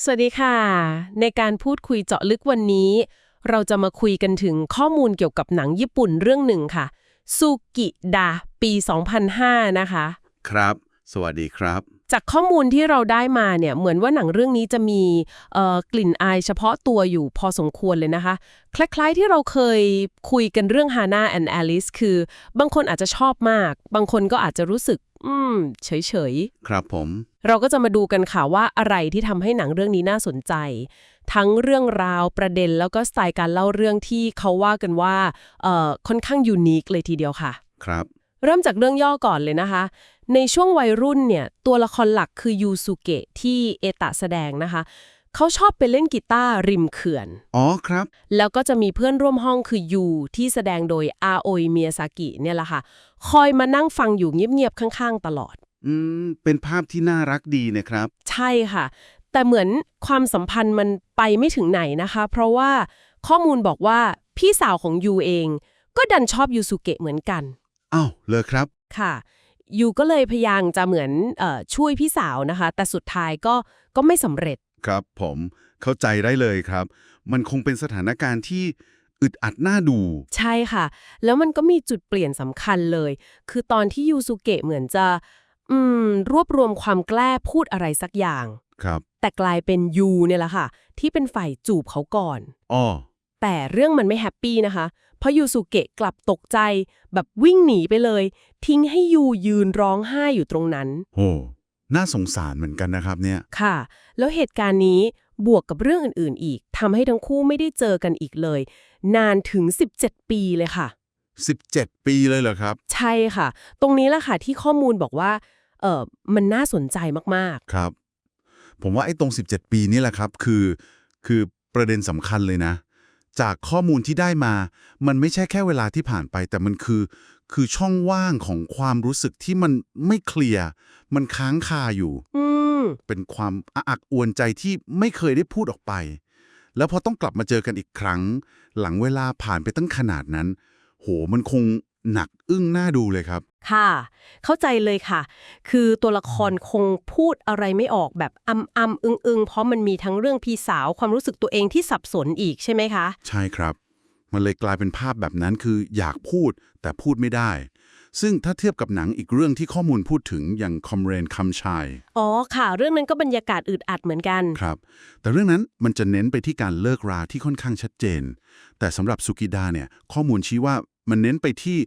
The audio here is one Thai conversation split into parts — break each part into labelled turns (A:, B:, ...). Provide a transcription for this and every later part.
A: สวัสดีค่ะ ในการพูดคุยเจาะลึกวันนี้ เราจะมาคุยกันถึงข้อมูลเกี่ยวกับหนังญี่ปุ่นเรื่องหนึ่งค่ะซูกิดาปี 2005 นะคะ
B: ครับ สวัสดีครับ
A: จากข้อมูลที่เราได้มาเนี่ยเหมือนว่าหนังเรื่องนี้จะมีเอ่อกลิ่นอายเฉพาะตัวอยู่พอสมควรเลยนะคะ คล้ายๆที่เราเคยคุยกันเรื่อง Hannah and Alice คือบางคนอาจจะชอบมาก บางคนก็อาจจะรู้สึก อืม เฉยๆ
B: ครับผม
A: เราก็จะมาดูกันค่ะว่าอะไรที่ทำให้หนังเรื่องนี้น่าสนใจ ทั้งเรื่องราวประเด็นแล้วก็สไตล์การเล่าเรื่องที่เขาว่ากันว่าเอ่อค่อนข้างยูนิคเลยทีเดียวค่ะ
B: ครับ
A: เริ่มจากเรื่องย่อก่อนเลยนะคะ ในช่วงวัยรุ่นเนี่ย ตัวละครหลักคือยูสุเกะที่เอตะแสดงนะคะ เขาชอบไปเล่นกีตาร์ริมเขื่อน
B: อ๋อครับ
A: แล้วก็จะมีเพื่อนร่วมห้องคือยูที่แสดงโดยอาโอยเมียซากิเนี่ยแหละค่ะ คอยมานั่งฟังอยู่เงียบๆ ข้างๆ ตลอด
B: อืม เป็นภาพที่น่ารักดีนะครับ
A: ใช่ค่ะ แต่เหมือนความสัมพันธ์มันไปไม่ถึงไหนนะคะ เพราะว่าข้อมูลบอกว่าพี่สาวของยูเอง ก็ดันชอบยูสุเกะเหมือนกัน
B: อ้าวเลยครับ
A: ค่ะยูก็เลยพยายามจะเหมือนเออช่วยพี่สาวนะคะ แต่สุดท้ายก็ก็ไม่สำเร็จ
B: ครับผมเข้าใจได้เลยครับ มันคงเป็นสถานการณ์ที่อึดอัดน่าดู
A: ใช่ค่ะ แล้วมันก็มีจุดเปลี่ยนสำคัญเลย คือตอนที่ยูสุเกะเหมือนจะ อืม รวบรวมความกล้าพูดอะไรสักอย่าง
B: ครับ
A: แต่กลายเป็นยูเนี่ยแหละค่ะ ที่เป็นฝ่ายจูบเขาก่อน
B: อ้อ
A: แต่เรื่องมันไม่แฮปปี้นะคะ เพราะยูสุเกะกลับตกใจ แบบวิ่งหนีไปเลย ทิ้งให้ยูยืนร้องไห้อยู่ตรงนั้น
B: โห น่าสงสารเหมือนกันนะครับเนี่ย
A: ค่ะ แล้วเหตุการณ์นี้บวกกับเรื่องอื่น ๆ อีกทำให้ทั้งคู่ไม่ได้เจอกันอีกเลย นานถึง 17 ปีเลยค่ะ
B: 17 ปีเลยเหรอครับ
A: ใช่ค่ะ ตรงนี้แหละค่ะที่ข้อมูลบอกว่าเออมันน่าสนใจมาก
B: ครับ ผมว่าไอ้ตรง 17 ปีนี่แหละครับ คือคือประเด็นสำคัญเลยนะ จากข้อมูลที่ได้มา มันไม่ใช่แค่เวลาที่ผ่านไป แต่มันคือ คือช่องว่างของความรู้สึกที่มันไม่เคลียร์มันค้างคาอยู่
A: ๆอืม
B: เป็นความอะอักอวนใจที่ไม่เคยได้พูดออกไป แล้วพอต้องกลับมาเจอกันอีกครั้ง หลังเวลาผ่านไปตั้งขนาดนั้น โหมันคงหนักอึ้งหน้าดูเลยครับ
A: ค่ะ เข้าใจเลยค่ะ คือตัวละครคงพูดอะไรไม่ออกแบบอำอำอึงอึงๆเพราะมันมีทั้งเรื่องพี่สาวความรู้สึกตัวเองที่สับสนอีกใช่ไหมคะ
B: ใช่ครับ มันเลยกลายเป็นภาพแบบนั้นคืออยากพูดแต่พูดไม่ได้ ซึ่งถ้าเทียบกับหนังอีกเรื่องที่ข้อมูลพูดถึงอย่างคอมเรนคัมชาย
A: อ๋อค่ะ เรื่องนั้นก็บรรยากาศอึดอัดเหมือนกัน
B: ครับ แต่เรื่องนั้นมันจะเน้นไปที่การเลิกราที่ค่อนข้างชัดเจน แต่สำหรับสุกิดาเนี่ยข้อมูลชี้ว่ามันเน้นไปที่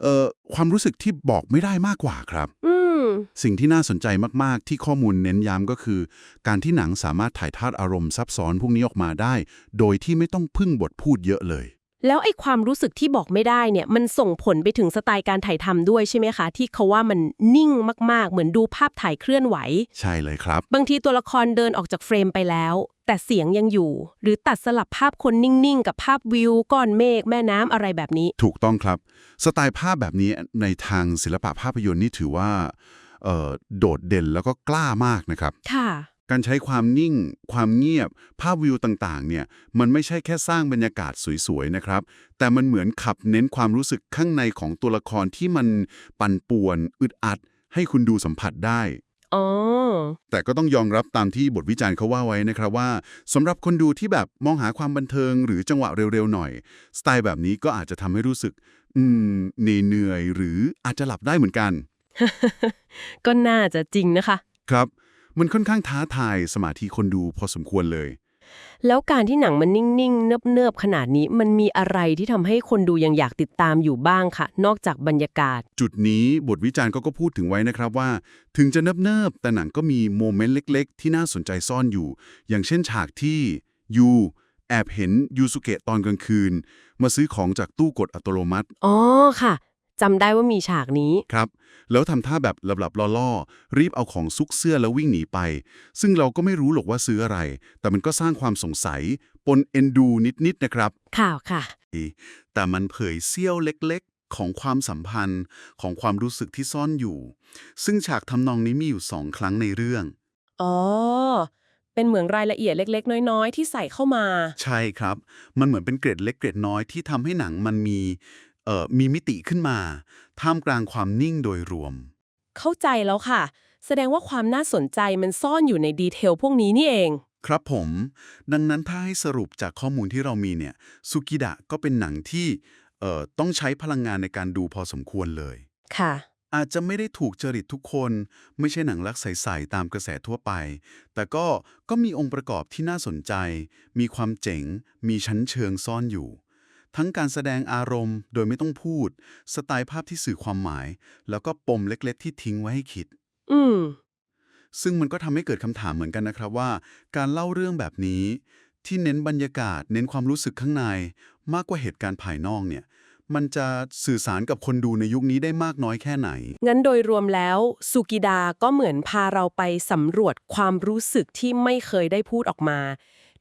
B: เอ่อความรู้สึกที่บอกไม่ได้มากกว่าครับ
A: อืม
B: สิ่งที่น่าสนใจมาก ๆ ที่ข้อมูลเน้นย้ำก็คือ การที่หนังสามารถถ่ายทอดอารมณ์ซับซ้อนพวกนี้ออกมาได้ โดยที่ไม่ต้องพึ่งบทพูดเยอะเลย
A: แล้วไอ้ความรู้สึกที่บอกไม่ได้เนี่ยมันส่งผลไปถึงสไตล์การถ่ายทำด้วยใช่ไหมคะ ที่เขาว่ามันนิ่งมากๆ เหมือนดูภาพถ่ายเคลื่อนไหว
B: ใช่เลยครับ
A: บางทีตัวละครเดินออกจากเฟรมไปแล้ว แต่เสียงยังอยู่ หรือตัดสลับภาพคนนิ่งๆ กับภาพวิวก้อนเมฆแม่น้ำอะไรแบบนี้
B: ถูกต้องครับ สไตล์ภาพแบบนี้ในทางศิลปะภาพยนตร์นี่ถือว่าเอ่อโดดเด่นแล้วก็กล้ามากนะครับ
A: ค่ะ
B: การใช้ความนิ่ง ความเงียบ ภาพวิวต่างๆ เนี่ย มันไม่ใช่แค่สร้างบรรยากาศสวย ๆ นะครับ แต่มันเหมือนขับเน้นความรู้สึกข้างในของตัวละครที่มันปั่นป่วน อึดอัด ให้คุณดูสัมผัสได้
A: อ๋อ
B: แต่ก็ต้องยอมรับตามที่บทวิจารณ์เขาว่าไว้นะครับว่าสำหรับคนดูที่แบบมองหาความบันเทิงหรือจังหวะเร็วๆหน่อย สไตล์แบบนี้ก็อาจจะทำให้รู้สึก อืมเหนื่อยๆหรืออาจจะหลับได้เหมือนกัน
A: ก็น่าจะจริงนะคะ
B: ครับ มันค่อนข้างท้าทายสมาธิคนดูพอสมควรเลย
A: แล้วการที่หนังมันนิ่งๆ เนิบๆ ขนาดนี้มันมีอะไรที่ทำให้คนดูยังอยากติดตามอยู่บ้างค่ะ นอกจากบรรยากาศ
B: จุดนี้บทวิจารณ์ก็ก็พูดถึงไว้นะครับว่า ถึงจะเนิบๆ แต่หนังก็มีโมเมนต์เล็กๆ ที่น่าสนใจซ่อนอยู่ อย่างเช่นฉากที่ยูแอบเห็นยูสุเกะตอนกลางคืน มาซื้อของจากตู้กดอัตโนมัติ
A: อ๋อค่ะ จำได้ว่ามีฉากนี้
B: ครับ แล้วทำท่าแบบหลับๆล่อๆ รีบเอาของซุกเสื้อแล้ววิ่งหนีไป ซึ่งเราก็ไม่รู้หรอกว่าซื้ออะไร แต่มันก็สร้างความสงสัย ปนเอ็นดูนิดๆนะครับ
A: ข่าวค่ะ
B: แต่มันเผยเสี้ยวเล็กๆ ของความสัมพันธ์ของความรู้สึกที่ซ่อนอยู่ ซึ่งฉากทำนองนี้มีอยู่สองครั้งในเรื่อง
A: อ๋อ เป็นเหมือนรายละเอียดเล็ก ๆ น้อย ๆ ที่ใส่เข้ามา
B: ใช่ครับ มันเหมือนเป็นเกร็ดเล็กเกร็ดน้อยที่ทำให้หนังมันมีเอ่อ มีมิติขึ้นมา ท่ามกลางความนิ่งโดยรวม
A: เข้าใจแล้วค่ะ แสดงว่าความน่าสนใจมันซ่อนอยู่ในดีเทลพวกนี้นี่เอง
C: ครับผม ดังนั้นถ้าให้สรุปจากข้อมูลที่เรามีเนี่ยสุกิดะก็เป็นหนังที่เอ่อต้องใช้พลังงานในการดูพอสมควรเลย
A: ค่ะ
C: อาจจะไม่ได้ถูกจริตทุกคน ไม่ใช่หนังรักใสๆตามกระแสทั่วไป แต่ก็ก็มีองค์ประกอบที่น่าสนใจ มีความเจ๋ง มีชั้นเชิงซ่อนอยู่ ทั้งการแสดงอารมณ์ โดยไม่ต้องพูด สไตล์ภาพที่สื่อความหมาย แล้วก็ปมเล็กๆ ที่ทิ้งไว้ให้คิด
A: อืม
C: ซึ่งมันก็ทำให้เกิดคำถามเหมือนกันนะครับว่า การเล่าเรื่องแบบนี้ ที่เน้นบรรยากาศ เน้นความรู้สึกข้างใน มากกว่าเหตุการณ์ภายนอกเนี่ย มันจะสื่อสารกับคนดูในยุคนี้ได้มากน้อยแค่ไหน
A: งั้นโดยรวมแล้วสุกิดาก็เหมือนพาเราไปสำรวจความรู้สึกที่ไม่เคยได้พูดออกมา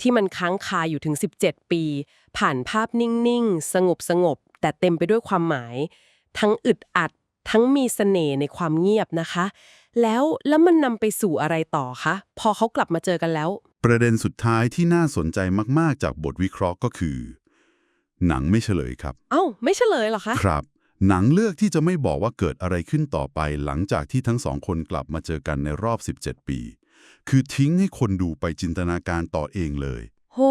A: ที่มันค้างคาอยู่ถึง 17 ปี ผ่านภาพนิ่งๆ สงบสงบๆแต่เต็มไปด้วยความหมาย ทั้งอึดอัด ทั้งมีเสน่ห์ในความเงียบนะคะ แล้วแล้วมันนำไปสู่อะไรต่อคะพอเขากลับมาเจอกันแล้ว
B: ประเด็นสุดท้ายที่น่าสนใจมากๆ จากบทวิเคราะห์ก็คือ หนังไม่เฉลยครับ
A: เอ้า ไม่เฉลยเหรอคะ
B: ครับ หนังเลือกที่จะไม่บอกว่าเกิดอะไรขึ้นต่อไป หลังจากที่ทั้งสองคนกลับมาเจอกันในรอบ 17 ปี คือทิ้งให้คนดูไปจินตนาการต่อเองเลย
A: โห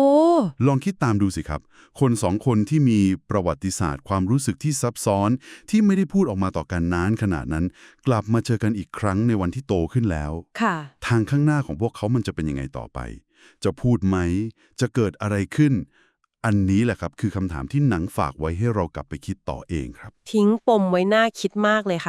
B: ลองคิดตามดูสิครับ คนสองคนที่มีประวัติศาสตร์ ความรู้สึกที่ซับซ้อน ที่ไม่ได้พูดออกมาต่อกันนานขนาดนั้น กลับมาเจอกันอีกครั้งในวันที่โตขึ้นแล้ว
A: ค่ะ
B: ทางข้างหน้าของพวกเขามันจะเป็นยังไงต่อไป จะพูดไหม จะเกิดอะไรขึ้น อันนี้แหละครับ คือคำถามที่หนังฝากไว้ให้เรากลับไปคิดต่อเองครับ
A: ทิ้งปมไว้น่าคิดมากเลยค่ะ